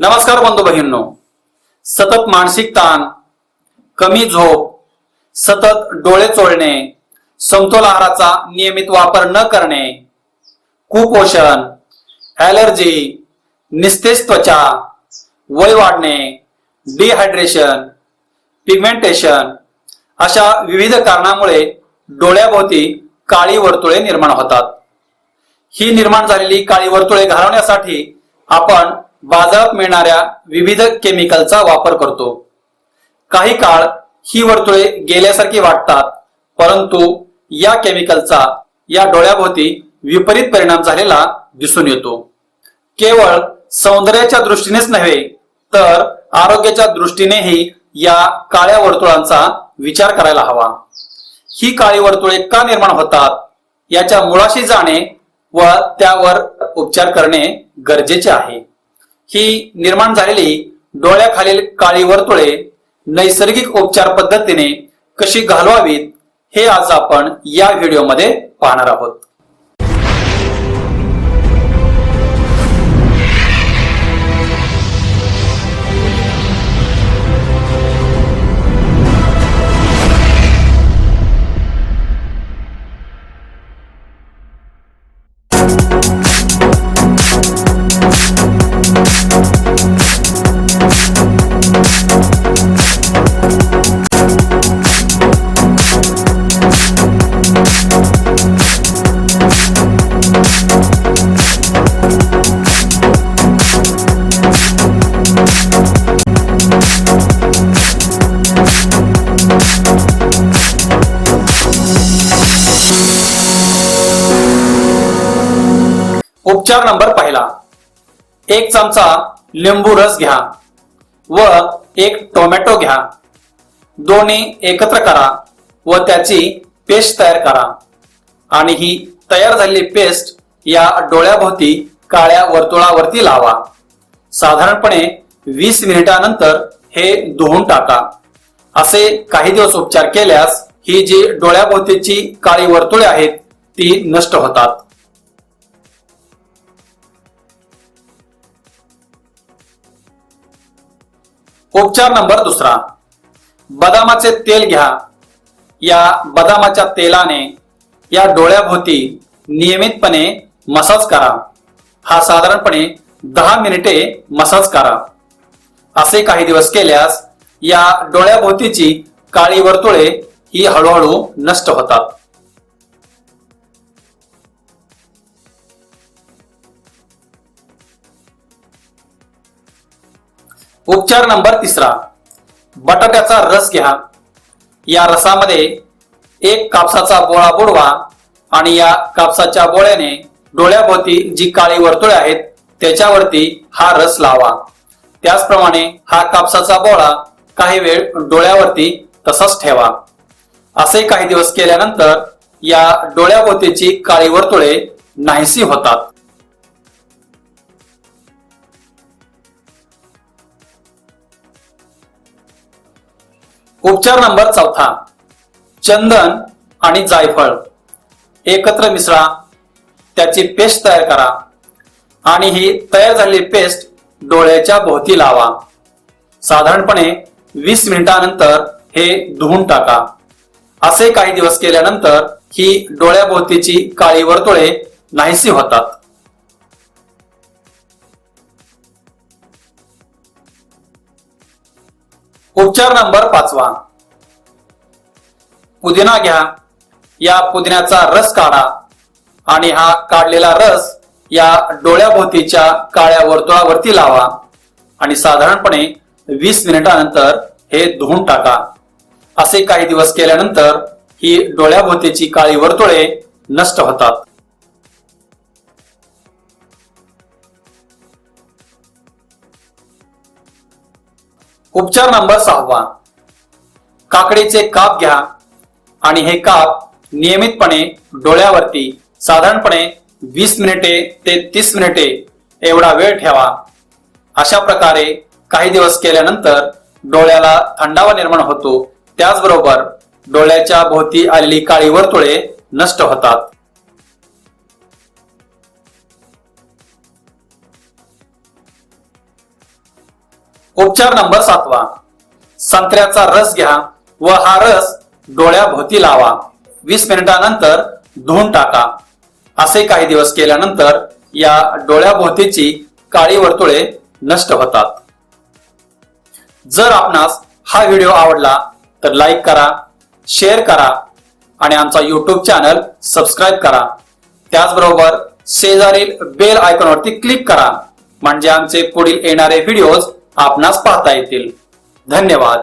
नमस्कार बंधू भगिनींनो सतत मानसिक ताण कमी झोप सतत डोळे चोळणे समतोल आहाराचा नियमित वापर न करणे कुपोषण ॲलर्जी निस्तेज त्वचा वय वाढणे डिहायड्रेशन पिगमेंटेशन अशा विविध कारणामुळे डोळ्याभोवती काळी वर्तुळे निर्माण होतात. ही निर्माण झालेली काळी वर्तुळे घालवण्यासाठी आपण बाजारात मिळणाऱ्या विविध केमिकलचा वापर करतो. काही काळ ही वर्तुळे गेल्यासारखी वाटतात परंतु या केमिकलचा या डोळ्याभोवती विपरीत परिणाम झालेला दिसून येतो. केवळ सौंदर्याच्या दृष्टीनेच नव्हे तर आरोग्याच्या दृष्टीनेही या काळ्या वर्तुळांचा विचार करायला हवा. ही काळी वर्तुळे का निर्माण होतात याच्या मुळाशी जाणे व त्यावर उपचार करणे गरजेचे आहे. ही निर्माण झालेली डोळ्याखालील काळी वर्तुळे नैसर्गिक उपचार पद्धतीने कशी घालवावीत हे आज आपण या व्हिडिओमध्ये पाहणार आहोत. उपचार नंबर पहिला. एक चमचा लिंबू रस घ्या व एक टोमॅटो घ्या. दोन्ही एकत्र करा व त्याची पेस्ट तयार करा. आणि ही तयार झालेली पेस्ट या डोळ्याभोवती काळ्या वर्तुळावरती लावा. साधारणपणे वीस मिनिटानंतर हे धुवून टाका. असे काही दिवस उपचार केल्यास ही जी डोळ्याभोवतीची काळी वर्तुळे आहेत ती नष्ट होतात. उपचार नंबर दुसरा. बदामाचे तेल घ्या. या बदामाच्या तेलाने या डोळ्याभोवती नियमितपणे मसाज करा. हा साधारणपणे दहा मिनिटे मसाज करा. असे काही दिवस केल्यास या डोळ्याभोवतीची काळी वर्तुळे ही हळूहळू नष्ट होतात. उपचार नंबर तिसरा. बटाट्याचा रस घ्या. या रसामध्ये एक कापसाचा बोळा बुडवा आणि या कापसाच्या बोळ्याने डोळ्याभोवती जी काळी वर्तुळे आहेत त्याच्यावरती हा रस लावा. त्याचप्रमाणे हा कापसाचा बोळा काही वेळ डोळ्यावरती तसाच ठेवा. असे काही दिवस केल्यानंतर या डोळ्याभोवतीची काळी वर्तुळे नाहीसी होतात. उपचार नंबर चौथा. चंदन आणि जायफळ. एकत्र मिसळा. त्याची पेस्ट तयार करा. आणि ही तयार झालेली पेस्ट डोळ्याच्या भोवती लावा. साधारणपणे वीस मिनिटानंतर हे धुवून टाका. असे काही दिवस केल्यानंतर ही डोळ्याभोवतीची काळी वर्तुळे नाहीसी होतात. उपचार नंबर पाचवा. पुदिना घ्या. या पुदिन्याचा रस काढा आणि हा काढलेला रस या डोळ्याभोवतीच्या काळ्या वर्तुळावरती लावा आणि साधारणपणे वीस मिनिटानंतर हे धुवून टाका. असे काही दिवस केल्यानंतर ही डोळ्याभोवतीची काळी वर्तुळे नष्ट होतात. उपचार नंबर सहावा. काकडीचे काप घ्या आणि हे काप नियमितपणे डोळ्यावरती साधारणपणे वीस मिनिटे ते तीस मिनिटे एवढा वेळ ठेवा. अशा प्रकारे काही दिवस केल्यानंतर डोळ्याला थंडावा निर्माण होतो. त्याचबरोबर डोळ्याच्या भोवती आलेली काळी वर्तुळे नष्ट होतात. उपचार नंबर सातवा. संत्र्याचा रस घ्या व हा रस डोळ्याभोवती लावा. वीस मिनिटानंतर धुवून टाका. असे काही दिवस केल्यानंतर या डोळ्याभोवतीची काळी वर्तुळे नष्ट होतात. जर आपणास हा व्हिडिओ आवडला तर लाईक करा शेअर करा आणि आमचा युट्यूब चॅनल सबस्क्राईब करा. त्याचबरोबर शेजारील बेल आयकॉनवरती क्लिक करा. म्हणजे आमचे पुढील येणारे व्हिडिओज आपणास पाहता येतील. धन्यवाद.